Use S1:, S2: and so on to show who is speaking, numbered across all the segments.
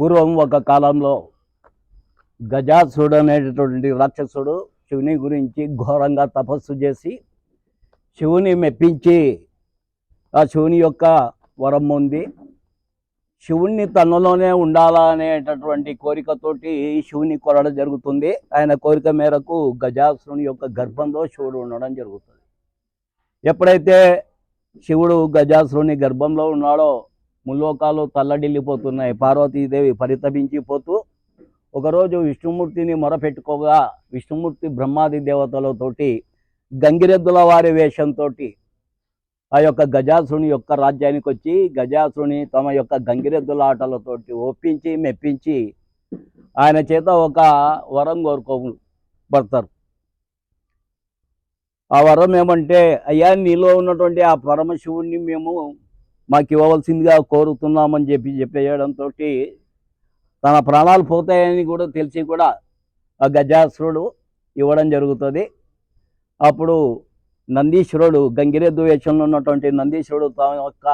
S1: పూర్వం ఒక కాలంలో గజాసుడు అనేటటువంటి రాక్షసుడు శివుని గురించి ఘోరంగా తపస్సు చేసి శివుని మెప్పించి ఆ శివుని యొక్క వరం ఉంది శివుణ్ణి తనలోనే ఉండాలా అనేటటువంటి కోరికతోటి శివుని కొరడం జరుగుతుంది. ఆయన కోరిక మేరకు గజాసురుని యొక్క గర్భంలో శివుడు ఉండడం జరుగుతుంది. ఎప్పుడైతే శివుడు గజాసురుని గర్భంలో ఉన్నాడో ముల్లోకాలు తల్లడిల్లిపోతున్నాయి. పార్వతీదేవి పరితపించిపోతూ ఒకరోజు విష్ణుమూర్తిని మొరపెట్టుకోగా విష్ణుమూర్తి బ్రహ్మాది దేవతలతోటి గంగిరెద్దుల వారి వేషంతో ఆ యొక్క గజాసుని యొక్క రాజ్యానికి వచ్చి గజాసుని తమ యొక్క గంగిరెద్దుల ఆటలతోటి ఒప్పించి మెప్పించి ఆయన చేత ఒక వరం కోరుకోబడతారు. ఆ వరం ఏమంటే అయ్యా నీలో ఉన్నటువంటి ఆ పరమశివుణ్ణి మేము మాకు ఇవ్వవలసిందిగా కోరుతున్నామని చెప్పి చెప్పేయడంతో తన ప్రాణాలు పోతాయని కూడా తెలిసి కూడా ఆ గజాసురుడు ఇవ్వడం జరుగుతుంది. అప్పుడు నందీశ్వరుడు గంగిరెద్దు వేషంలో ఉన్నటువంటి నందీశ్వరుడు తన యొక్క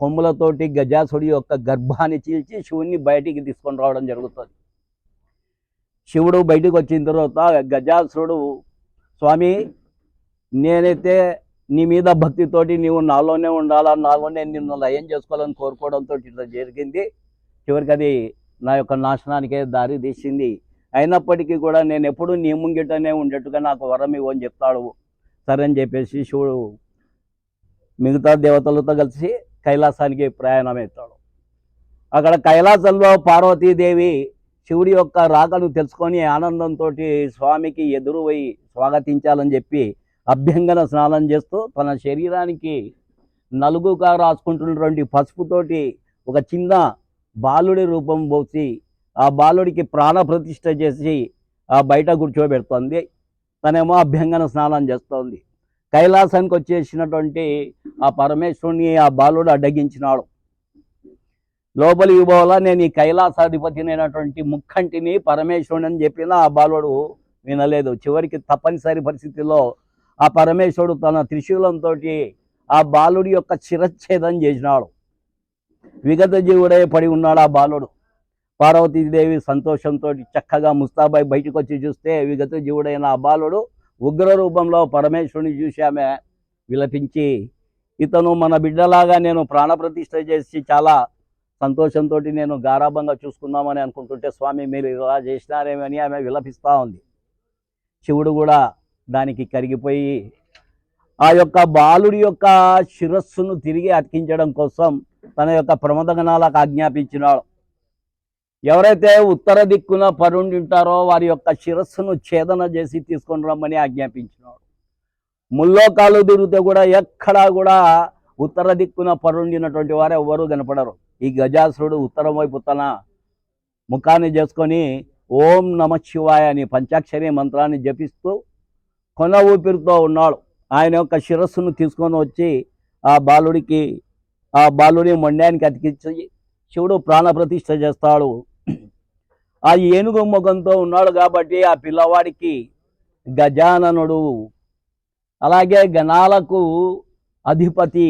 S1: కొమ్ములతోటి గజాసుడి యొక్క గర్భాన్ని చీల్చి శివుణ్ణి బయటికి తీసుకొని రావడం జరుగుతుంది. శివుడు బయటికి వచ్చిన తర్వాత గజాసురుడు స్వామి నేనైతే నీ మీద భక్తితోటి నీవు నాలోనే ఉండాలా? నాలోనే నిన్ను లయం చేసుకోవాలని కోరుకోవడంతో ఇట్లా జరిగింది. చివరికి అది నా యొక్క నాశనానికే దారి తీసింది. అయినప్పటికీ కూడా నేను ఎప్పుడు నీ ముంగిటనే ఉండేట్టుగా నాకు వరం ఇవ్వని చెప్తాడు. సరే అని చెప్పేసి శివుడు మిగతా దేవతలతో కలిసి కైలాసానికి ప్రయాణం అవుతాడు అక్కడ కైలాసంలో పార్వతీదేవి శివుడి యొక్క రాకను తెలుసుకొని ఆనందంతో స్వామికి ఎదురు పోయి స్వాగతించాలని చెప్పి అభ్యంగన స్నానం చేస్తూ తన శరీరానికి నలుగుగా రాసుకుంటున్నటువంటి పసుపుతోటి ఒక చిన్న బాలుడి రూపం పోసి ఆ బాలుడికి ప్రాణ ప్రతిష్ట చేసి ఆ బయట కూర్చోబెడుతోంది. తనేమో అభ్యంగన స్నానం చేస్తోంది. కైలాసానికి వచ్చేసినటువంటి ఆ పరమేశ్వరుని ఆ బాలుడు అడ్డగించినాడు. లోపలి పోవాలా నేను ఈ కైలాసాధిపతినైనటువంటి ముక్కంటిని పరమేశ్వరుని అని చెప్పిన ఆ బాలుడు వినలేదు. చివరికి తప్పనిసరి పరిస్థితిలో ఆ పరమేశ్వరుడు తన త్రిశూలంతో ఆ బాలుడి యొక్క శిరచ్ఛేదం చేసినాడు. విగత జీవుడే పడి ఉన్నాడు ఆ బాలుడు. పార్వతీదేవి సంతోషంతో చక్కగా ముస్తాబాయి బయటకు వచ్చి చూస్తే విగత జీవుడైన ఆ బాలుడు ఉగ్ర రూపంలో పరమేశ్వరుని చూసి ఆమె విలపించి ఇతను మన బిడ్డలాగా నేను ప్రాణప్రతిష్ఠ చేసి చాలా సంతోషంతో నేను గారాభంగా చూసుకుందామని అనుకుంటుంటే స్వామి మీరు ఇలా చేసినారేమని ఆమె విలపిస్తూ ఉంది. శివుడు కూడా దానికి కరిగిపోయి ఆ యొక్క బాలుడి యొక్క శిరస్సును తిరిగి అతికించడం కోసం తన యొక్క ప్రమదగణాలకు ఆజ్ఞాపించినాడు. ఎవరైతే ఉత్తర దిక్కున పరుండి ఉంటారో వారి యొక్క శిరస్సును ఛేదన చేసి తీసుకొని రమ్మని ఆజ్ఞాపించినాడు. ముల్లోకాలు తిరిగితే కూడా ఎక్కడా కూడా ఉత్తర దిక్కున పరుండినటువంటి వారు ఎవ్వరూ కనపడరు. ఈ గజాసురుడు ఉత్తరం వైపు తన ముఖాన్ని చేసుకొని ఓం నమ శివాయ అని పంచాక్షరి మంత్రాన్ని జపిస్తూ కొన ఊపిరితో ఉన్నాడు. ఆయన యొక్క శిరస్సును తీసుకొని వచ్చి ఆ బాలుడికి ఆ బాలుడి మొండానికి అతికించి శివుడు ప్రాణప్రతిష్ఠ చేస్తాడు. ఆ ఏనుగు ముఖంతో ఉన్నాడు కాబట్టి ఆ పిల్లవాడికి గజాననుడు అలాగే గణాలకు అధిపతి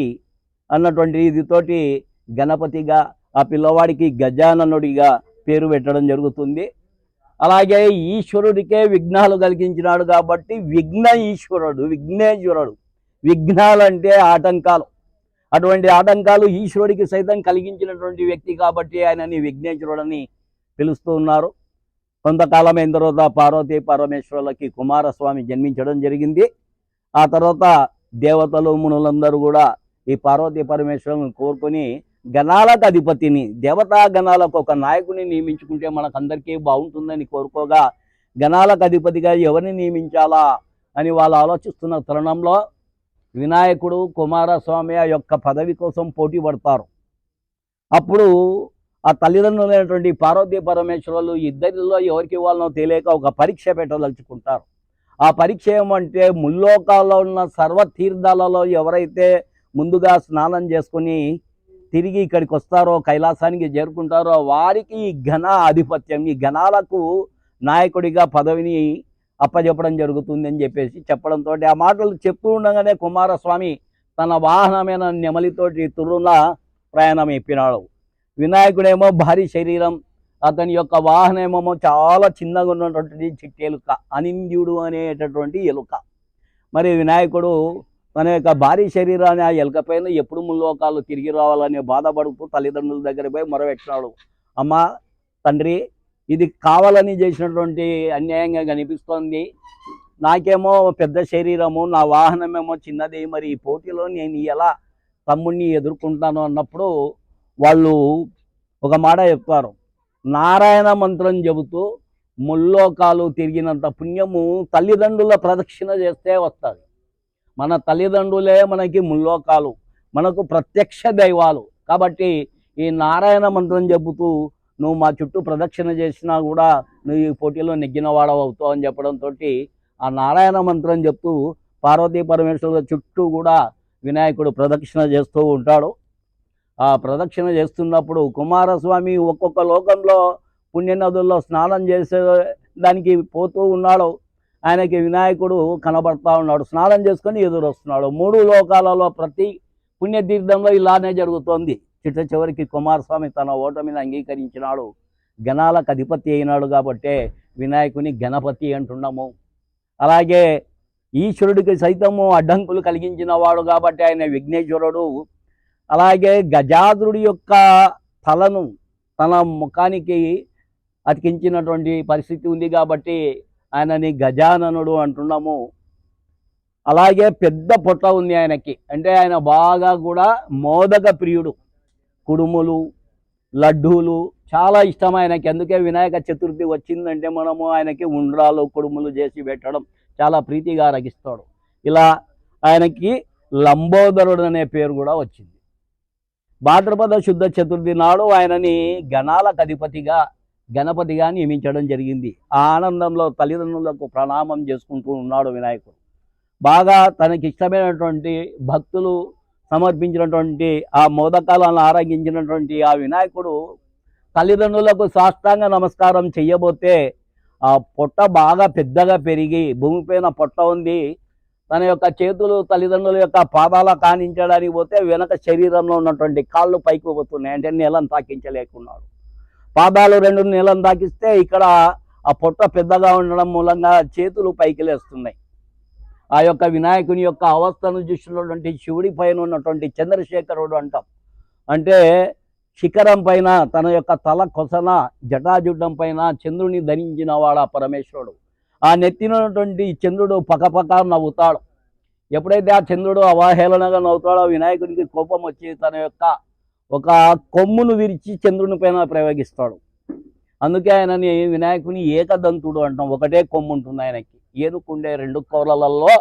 S1: అన్నటువంటి ఇదితోటి గణపతిగా ఆ పిల్లవాడికి గజాననుడిగా పేరు పెట్టడం జరుగుతుంది. అలాగే ఈశ్వరుడికే విఘ్నాలు కలిగించినాడు కాబట్టి విఘ్న ఈశ్వరుడు విఘ్నేశ్వరుడు. విఘ్నాలంటే ఆటంకాలు. అటువంటి ఆటంకాలు ఈశ్వరుడికి సైతం కలిగించినటువంటి వ్యక్తి కాబట్టి ఆయనని విఘ్నేశ్వరుడని పిలుస్తూ ఉన్నారు. కొంతకాలం అయిన తర్వాత పార్వతీ పరమేశ్వరులకి కుమారస్వామి జన్మించడం జరిగింది. ఆ తర్వాత దేవతలు మునులందరూ కూడా ఈ పార్వతీ పరమేశ్వరులను కోరుకొని గణాలకు అధిపతిని దేవతా గణాలకు ఒక నాయకుని నియమించుకుంటే మనకందరికీ బాగుంటుందని కోరుకోగా గణాలకు అధిపతిగా ఎవరిని నియమించాలా అని వాళ్ళు ఆలోచిస్తున్న తరుణంలో వినాయకుడు కుమారస్వామి యొక్క పదవి కోసం పోటీ పడతారు. అప్పుడు ఆ తల్లిదండ్రులైనటువంటి పార్వతీ పరమేశ్వరులు ఇద్దరిలో ఎవరికి వాళ్ళనో తెలియక ఒక పరీక్ష పెట్టదలుచుకుంటారు. ఆ పరీక్ష ఏమంటే ముల్లోకాల్లో ఉన్న సర్వ తీర్థాలలో ఎవరైతే ముందుగా స్నానం చేసుకుని తిరిగి ఇక్కడికి వస్తారో కైలాసానికి చేరుకుంటారో వారికి ఈ ఘన ఆధిపత్యం ఈ ఘనాలకు నాయకుడిగా పదవిని అప్పచెప్పడం జరుగుతుంది అని చెప్పేసి చెప్పడంతో ఆ మాటలు చెప్తూ ఉండగానే కుమారస్వామి తన వాహనమైన నెమలితోటి తురుల ప్రయాణం ఎప్పినాడు వినాయకుడేమో భారీ శరీరం అతని యొక్క వాహనమేమో చాలా చిన్నగా ఉన్నటువంటి చిట్టెలుక అనింద్యుడు అనేటటువంటి ఎలుక. మరి వినాయకుడు తన యొక్క భారీ శరీరాన్ని ఆ ఎలుక పైన ఎప్పుడు ముల్లోకాలు తిరిగి రావాలనే బాధపడుతూ తల్లిదండ్రుల దగ్గర పోయి మొరపెట్టినాడు. అమ్మ తండ్రి ఇది కావాలని చేసినటువంటి అన్యాయంగా కనిపిస్తోంది. నాకేమో పెద్ద శరీరము నా వాహనమేమో చిన్నది మరి ఈ పోటీలో నేను ఎలా తమ్ముడిని ఎదుర్కొంటాను అన్నప్పుడు వాళ్ళు ఒక మాట చెప్తారు నారాయణ మంత్రం చెబుతూ ముల్లోకాలు తిరిగినంత పుణ్యము తల్లిదండ్రుల ప్రదక్షిణ చేస్తే వస్తుంది. మన తల్లిదండ్రులే మనకి ముల్లోకాలు మనకు ప్రత్యక్ష దైవాలు. కాబట్టి ఈ నారాయణ మంత్రం చెబుతూ నువ్వు మా చుట్టూ ప్రదక్షిణ చేసినా కూడా నువ్వు ఈ పోటీలో నెగ్గిన వాడవు అవుతావు అని చెప్పడంతో ఆ నారాయణ మంత్రం చెప్తూ పార్వతీ పరమేశ్వరుల చుట్టూ కూడా వినాయకుడు ప్రదక్షిణ చేస్తూ ఉంటాడు. ఆ ప్రదక్షిణ చేస్తున్నప్పుడు కుమారస్వామి ఒక్కొక్క లోకంలో పుణ్యనదుల్లో స్నానం చేసే దానికి పోతూ ఉన్నాడు. ఆయనకి వినాయకుడు కనబడతా ఉన్నాడు. స్నానం చేసుకొని ఎదురు వస్తున్నాడు. మూడు లోకాలలో ప్రతి పుణ్యతీర్థంలో ఇలానే జరుగుతోంది. చిట్ట చివరికి కుమారస్వామి తన ఓటమిని అంగీకరించినాడు. గణాలకు అధిపతి అయినాడు కాబట్టే వినాయకుని గణపతి అంటున్నాము. అలాగే ఈశ్వరుడికి సైతము అడ్డంకులు కలిగించిన వాడు కాబట్టి ఆయన విఘ్నేశ్వరుడు. అలాగే గజాద్రుడి యొక్క తలను తన ముఖానికి అతికించినటువంటి పరిస్థితి ఉంది కాబట్టి ఆయనని గజాననుడు అంటున్నాము. అలాగే పెద్ద పొట్ట ఉంది ఆయనకి. అంటే ఆయన బాగా కూడా మోదక ప్రియుడు. కుడుములు లడ్డూలు చాలా ఇష్టం ఆయనకి. అందుకే వినాయక చతుర్థి వచ్చిందంటే మనము ఆయనకి ఉండ్రాలు కుడుములు చేసి పెట్టడం చాలా ప్రీతిగా రగిస్తాడు ఇలా ఆయనకి లంబోదరుడు అనే పేరు కూడా వచ్చింది. భాద్రపద శుద్ధ చతుర్థి నాడు ఆయనని గణాలకు అధిపతిగా గణపతిగా నియమించడం జరిగింది. ఆ ఆనందంలో తల్లిదండ్రులకు ప్రణామం చేసుకుంటూ ఉన్నాడు వినాయకుడు. బాగా తనకి ఇష్టమైనటువంటి భక్తులు సమర్పించినటువంటి ఆ మోదకాలను ఆరగించినటువంటి ఆ వినాయకుడు తల్లిదండ్రులకు సాష్టాంగ నమస్కారం చేయబోతే ఆ పొట్ట బాగా పెద్దగా పెరిగి భూమిపైన పొట్ట ఉంది. తన యొక్క చేతులు తల్లిదండ్రుల యొక్క పాదాల కానించడానికి పోతే వెనక శరీరంలో ఉన్నటువంటి కాళ్ళు పైకి పోతున్నాయి. అంటే నెలను తాకించలేకున్నాడు. పాదాలు రెండు నీళ్ళని తాకిస్తే ఇక్కడ ఆ పొట్ట పెద్దగా ఉండడం మూలంగా చేతులు పైకి లేస్తున్నాయి. ఆ యొక్క వినాయకుని యొక్క అవస్థను చూసినటువంటి శివుడి పైన ఉన్నటువంటి చంద్రశేఖరుడు అంటాం. అంటే శిఖరం పైన తన యొక్క తల కొసన జటాజుడ్డం పైన చంద్రుని ధరించిన వాడ పరమేశ్వరుడు. ఆ నెత్తినటువంటి చంద్రుడు పకపక నవ్వుతాడు. ఎప్పుడైతే ఆ చంద్రుడు అవహేళనగా నవ్వుతాడో వినాయకుడికి కోపం వచ్చి తన యొక్క ఒక కొమ్మును విరిచి చంద్రుని పైన ప్రయోగిస్తాడు. అందుకే ఆయనని వినాయకుని ఏకదంతుడు అంటాం. ఒకటే కొమ్ము ఉంటుంది ఆయనకి. ఏనుకుండే రెండు కూరలలో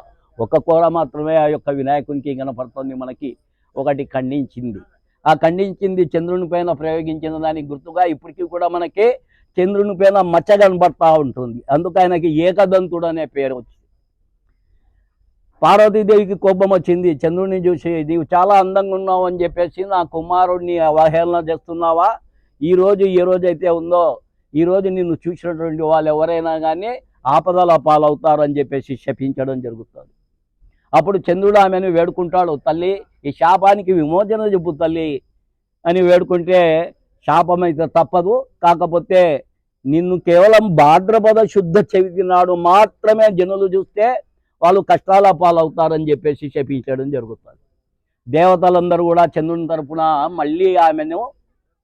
S1: ఒక కూర మాత్రమే ఆ యొక్క వినాయకునికి కనపడుతుంది మనకి. ఒకటి ఖండించింది. ఆ ఖండించింది చంద్రుని పైన ప్రయోగించిన దానికి గుర్తుగా ఇప్పటికీ కూడా మనకి చంద్రుని పైన మచ్చ కనబడతా ఉంటుంది. అందుకు ఆయనకి ఏకదంతుడు అనే పేరు వచ్చింది. పార్వతీదేవికి కోపం వచ్చింది. చంద్రుడిని చూసి నీవు చాలా అందంగా ఉన్నావు అని చెప్పేసి నా కుమారుడిని అవహేళన చేస్తున్నావా? ఈ రోజు ఏ రోజు అయితే ఉందో ఈరోజు నిన్ను చూసినటువంటి వాళ్ళు ఎవరైనా కానీ ఆపదల పాలవుతారు అని చెప్పేసి శపించడం జరుగుతుంది. అప్పుడు చంద్రుడు ఆమెను వేడుకుంటాడు తల్లి ఈ శాపానికి విమోచన చెప్పు తల్లి అని వేడుకుంటే శాపం అయితే తప్పదు కాకపోతే నిన్ను కేవలం భాద్రపద శుద్ధ చవితి నాడు మాత్రమే జనులు చూస్తే వాళ్ళు కష్టాల పాలవుతారని చెప్పేసి శపించడం జరుగుతుంది. దేవతలందరూ కూడా చంద్రుని తరపున మళ్ళీ ఆమెను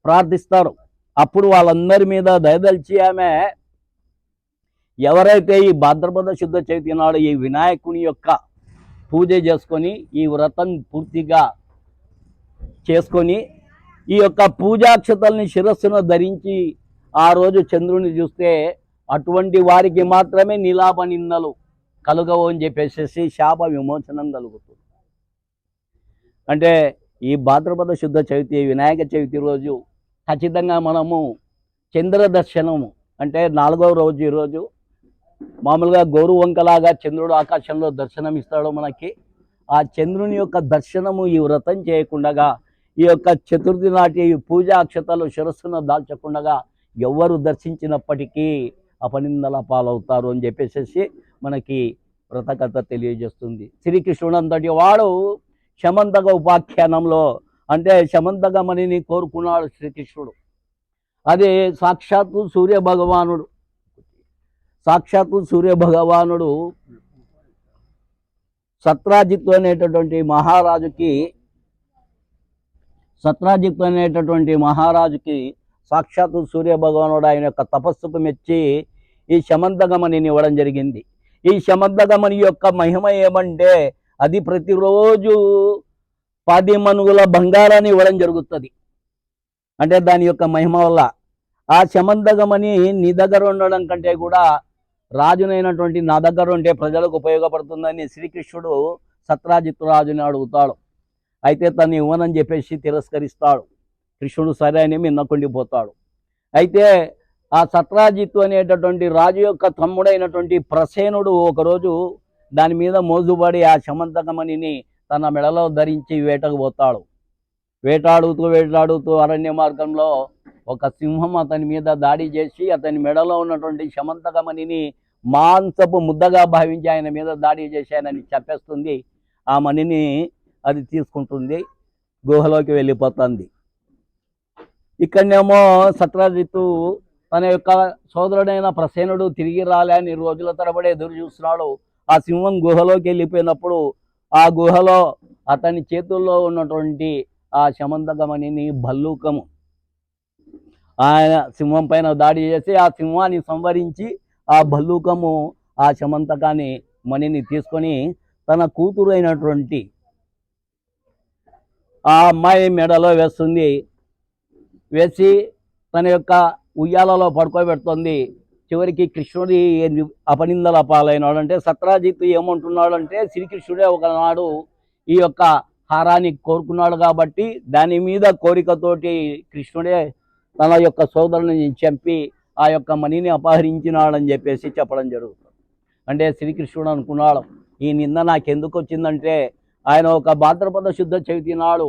S1: ప్రార్థిస్తారు. అప్పుడు వాళ్ళందరి మీద దయదలిచి ఆమె ఎవరైతే ఈ భాద్రపద శుద్ధ చైతి నాడు ఈ వినాయకుని యొక్క పూజ చేసుకొని ఈ వ్రతం పూర్తిగా చేసుకొని ఈ యొక్క పూజాక్షతల్ని శిరస్సును ధరించి ఆ రోజు చంద్రుని చూస్తే అటువంటి వారికి మాత్రమే నిలాప నిందలు. కలుగవు అని చెప్పేసి శాప విమోచనం కలుగుతుంది. అంటే ఈ భాద్రపద శుద్ధ చవితి వినాయక చవితి రోజు ఖచ్చితంగా మనము చంద్ర దర్శనము అంటే నాలుగవ రోజు ఈరోజు మామూలుగా గోరు వంకలాగా చంద్రుడు ఆకాశంలో దర్శనం ఇస్తాడు మనకి. ఆ చంద్రుని యొక్క దర్శనము ఈ వ్రతం చేయకుండా ఈ యొక్క చతుర్థి నాటి పూజా అక్షతలు శిరస్సును దాల్చకుండగా ఎవరు దర్శించినప్పటికీ అపనిందల పాలవుతారు అని చెప్పేసి మనకి వ్రతకథ తెలియజేస్తుంది. శ్రీకృష్ణుడు అంతటి వాడు శమంతక ఉపాఖ్యానంలో అంటే శమంతకమణిని కోరుకున్నాడు శ్రీకృష్ణుడు. అది సాక్షాత్తు సూర్య భగవానుడు సాక్షాత్తు సూర్య భగవానుడు సత్రాజిత్తు అనేటటువంటి మహారాజుకి సత్రాజిత్తు అనేటటువంటి మహారాజుకి సాక్షాత్తు సూర్య భగవానుడు ఆయన యొక్క తపస్సుకు మెచ్చి ఈ శమంతగమనిని ఇవ్వడం జరిగింది. ఈ శమద్దగమని యొక్క మహిమ ఏమంటే అది ప్రతిరోజు పది మనుగుల బంగారాన్ని ఇవ్వడం జరుగుతుంది. అంటే దాని యొక్క మహిమ వల్ల ఆ శమందగమని నీ దగ్గర ఉండడం కంటే కూడా రాజునైనటువంటి నా దగ్గర ఉంటే ప్రజలకు ఉపయోగపడుతుందని శ్రీకృష్ణుడు సత్రాజిత్తు రాజుని అడుగుతాడు. అయితే తను ఇవ్వనని చెప్పేసి తిరస్కరిస్తాడు. కృష్ణుడు సరే అని మిన్నకుండిపోతాడు. అయితే ఆ సత్రాజిత్తు అనేటటువంటి రాజు యొక్క తమ్ముడైనటువంటి ప్రసేనుడు ఒకరోజు దాని మీద మోజుబడి ఆ శమంతకమణిని తన మెడలో ధరించి వేటకు పోతాడు. వేటాడుతూ వేటాడుతూ అరణ్య మార్గంలో ఒక సింహం అతని మీద దాడి చేసి అతని మెడలో ఉన్నటువంటి శమంతకమణిని మాంసపు ముద్దగా భావించి ఆయన మీద దాడి చేశానని చెప్పేస్తుంది. ఆ మణిని అది తీసుకుంటుంది గుహలోకి వెళ్ళిపోతుంది. ఇక్కడనేమో సత్రాజిత్తు తన యొక్క సోదరుడైన ప్రసేనుడు తిరిగి రాలే అని రోజుల తరబడి ఎదురు చూస్తున్నాడు. ఆ సింహం గుహలోకి వెళ్ళిపోయినప్పుడు ఆ గుహలో అతని చేతుల్లో ఉన్నటువంటి ఆ శమంతకమణిని భల్లూకము. ఆయన సింహం పైన దాడి చేసి ఆ సింహాన్ని సంవరించి ఆ భల్లూకము ఆ శమంతకాన్ని మణిని తీసుకొని తన కూతురు అయినటువంటి ఆ అమ్మాయి మెడలో వేస్తుంది. వేసి తన యొక్క ఉయ్యాలలో పడుకోబెడుతుంది. చివరికి కృష్ణుడి అపనిందల పాలైనాడు. అంటే సత్రాజిత్ ఏమంటున్నాడంటే శ్రీకృష్ణుడే ఒకనాడు ఈ యొక్క హారాన్ని కోరుకున్నాడు కాబట్టి దాని మీద కోరికతోటి కృష్ణుడే తన యొక్క సోదరుని చంపి ఆ యొక్క మణిని అపహరించినాడని చెప్పేసి చెప్పడం జరుగుతుంది. అంటే శ్రీకృష్ణుడు అనుకున్నాడు ఈ నింద నాకెందుకు వచ్చిందంటే ఆయన ఒక భాద్రపద శుద్ధ చవితి నాడు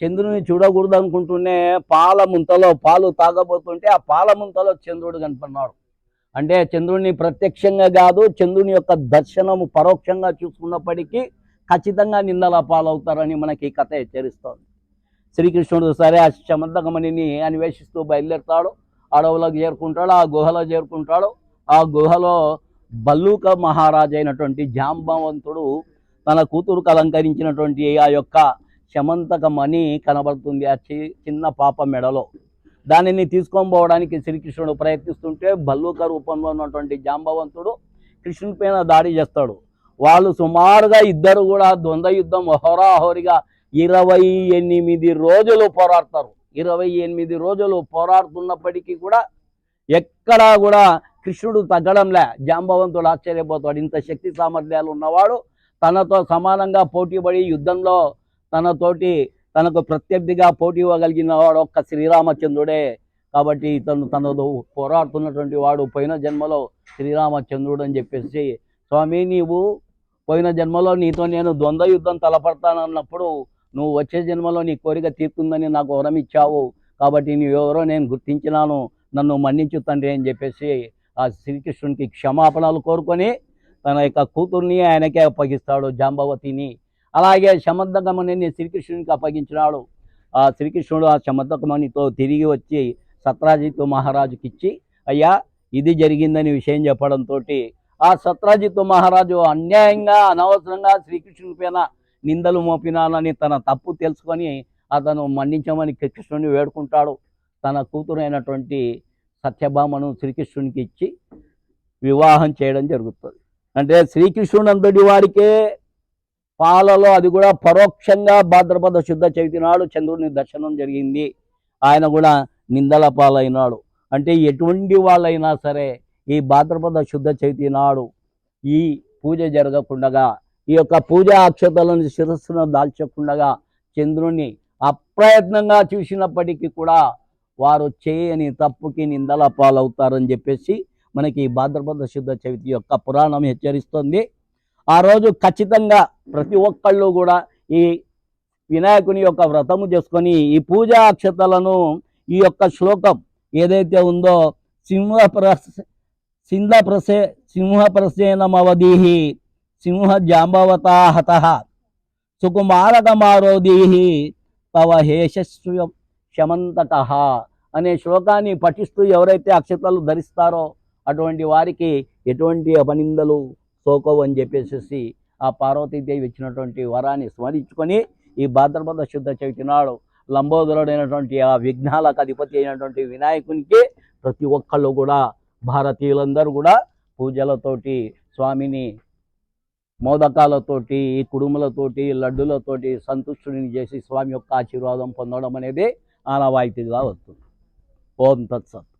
S1: చంద్రుని చూడకూడదు అనుకుంటూనే పాల ముంతలో పాలు తాగబోతుంటే ఆ పాల ముంతలో చంద్రుడు కనపడినాడు. అంటే చంద్రుడిని ప్రత్యక్షంగా కాదు చంద్రుని యొక్క దర్శనము పరోక్షంగా చూసుకున్నప్పటికీ ఖచ్చితంగా నిందల పాలవుతారని మనకి ఈ కథ హెచ్చరిస్తోంది. శ్రీకృష్ణుడు సరే ఆ శమంతకమణిని అన్వేషిస్తూ బయలుదేరుతాడు. అడవులకు చేరుకుంటాడు ఆ గుహలో చేరుకుంటాడు. ఆ గుహలో బల్లూక మహారాజు అయినటువంటి జాంబవంతుడు తన కూతురుకు అలంకరించినటువంటి ఆ యొక్క శమంతకమణి కనబడుతుంది ఆ చి- చిన్న పాప మెడలో. దానిని తీసుకొని పోవడానికి శ్రీకృష్ణుడు ప్రయత్నిస్తుంటే భల్లూక రూపంలో ఉన్నటువంటి జాంబవంతుడు కృష్ణుని పైన దాడి చేస్తాడు. వాళ్ళు సుమారుగా ఇద్దరు కూడా ద్వంద్వ యుద్ధం హోరాహోరిగా ఇరవై ఎనిమిది రోజులు పోరాడతారు. ఇరవై ఎనిమిది రోజులు పోరాడుతున్నప్పటికీ కూడా ఎక్కడా కూడా కృష్ణుడు తగ్గడంలే. జాంబవంతుడు ఆశ్చర్యపోతాడు. ఇంత శక్తి సామర్థ్యాలు ఉన్నవాడు తనతో సమానంగా పోటీపడి యుద్ధంలో తనతోటి తనకు ప్రత్యర్థిగా పోటీ ఇవ్వగలిగిన వాడు ఒక్క శ్రీరామచంద్రుడే. కాబట్టి ఇతను తనతో పోరాడుతున్నటువంటి వాడు పోయిన జన్మలో శ్రీరామచంద్రుడు అని చెప్పేసి స్వామి నీవు పోయిన జన్మలో నీతో నేను ద్వంద్వ యుద్ధం తలపడతానన్నప్పుడు నువ్వు వచ్చే జన్మలో నీ కోరిక తీరుతుందని నాకు వరం ఇచ్చావు. కాబట్టి నీవెవరో నేను గుర్తించినాను. నన్ను మన్నించు తండ్రి అని చెప్పేసి ఆ శ్రీకృష్ణునికి క్షమాపణలు కోరుకొని తన యొక్క కూతుర్ని ఆయనకే అప్పగిస్తాడు జాంబవతిని. అలాగే శమంతకమణిని శ్రీకృష్ణునికి అప్పగించినాడు. ఆ శ్రీకృష్ణుడు ఆ శమంతకమణితో తిరిగి వచ్చి సత్రాజిత్ మహారాజుకి ఇచ్చి అయ్యా ఇది జరిగిందని విషయం చెప్పడంతో ఆ సత్రాజిత్ మహారాజు అన్యాయంగా అనవసరంగా శ్రీకృష్ణుని పైన నిందలు మోపినానని తన తప్పు తెలుసుకొని అతను మన్నించమని కృష్ణుని వేడుకుంటాడు. తన కూతురు అయినటువంటి సత్యభామను శ్రీకృష్ణునికి ఇచ్చి వివాహం చేయడం జరుగుతుంది. అంటే శ్రీకృష్ణుడు అంతటి పాలలో అది కూడా పరోక్షంగా భాద్రపద శుద్ధ చవితి నాడు చంద్రుని దర్శనం జరిగింది. ఆయన కూడా నిందల పాలైనాడు. అంటే ఎటువంటి వాళ్ళైనా సరే ఈ భాద్రపద శుద్ధ చవితి నాడు ఈ పూజ జరగకుండగా ఈ యొక్క పూజా అక్షతలను శిరస్సును దాల్చకుండగా చంద్రుణ్ణి అప్రయత్నంగా చూసినప్పటికీ కూడా వారు చేయని తప్పుకి నిందల పాలవుతారని చెప్పేసి మనకి ఈ భాద్రపద శుద్ధ చవితి యొక్క పురాణం హెచ్చరిస్తుంది. ఆ రోజు ఖచ్చితంగా ప్రతి ఒక్కళ్ళు కూడా ఈ వినాయకుని యొక్క వ్రతము చేసుకొని ఈ పూజా అక్షతలను ఈ యొక్క శ్లోకం ఏదైతే ఉందో సింహ ప్రస సింధ ప్రసే సింహ ప్రసేనమవదీహి సింహ జాంబవతా హత సుకుమారకమారోదీహి తవ హేషస్వ శమంతక అనే శ్లోకాన్ని పఠిస్తూ ఎవరైతే అక్షతలు ధరిస్తారో అటువంటి వారికి ఎటువంటి అపనిందలు సోకో అని చెప్పేసి ఆ పార్వతీదేవి ఇచ్చినటువంటి వరాన్ని స్మరించుకొని ఈ భాద్రపద శుద్ధ చవితి నాడు లంబోదరుడైనటువంటి ఆ విఘ్నాలకు అధిపతి అయినటువంటి వినాయకునికి ప్రతి ఒక్కళ్ళు కూడా భారతీయులందరూ కూడా పూజలతోటి స్వామిని మోదకాలతోటి కుడుములతోటి లడ్డులతోటి సంతుష్టుని చేసి స్వామి యొక్క ఆశీర్వాదం పొందడం అనేది ఆనవాయితీగా వస్తుంది. ఓం తత్సత్.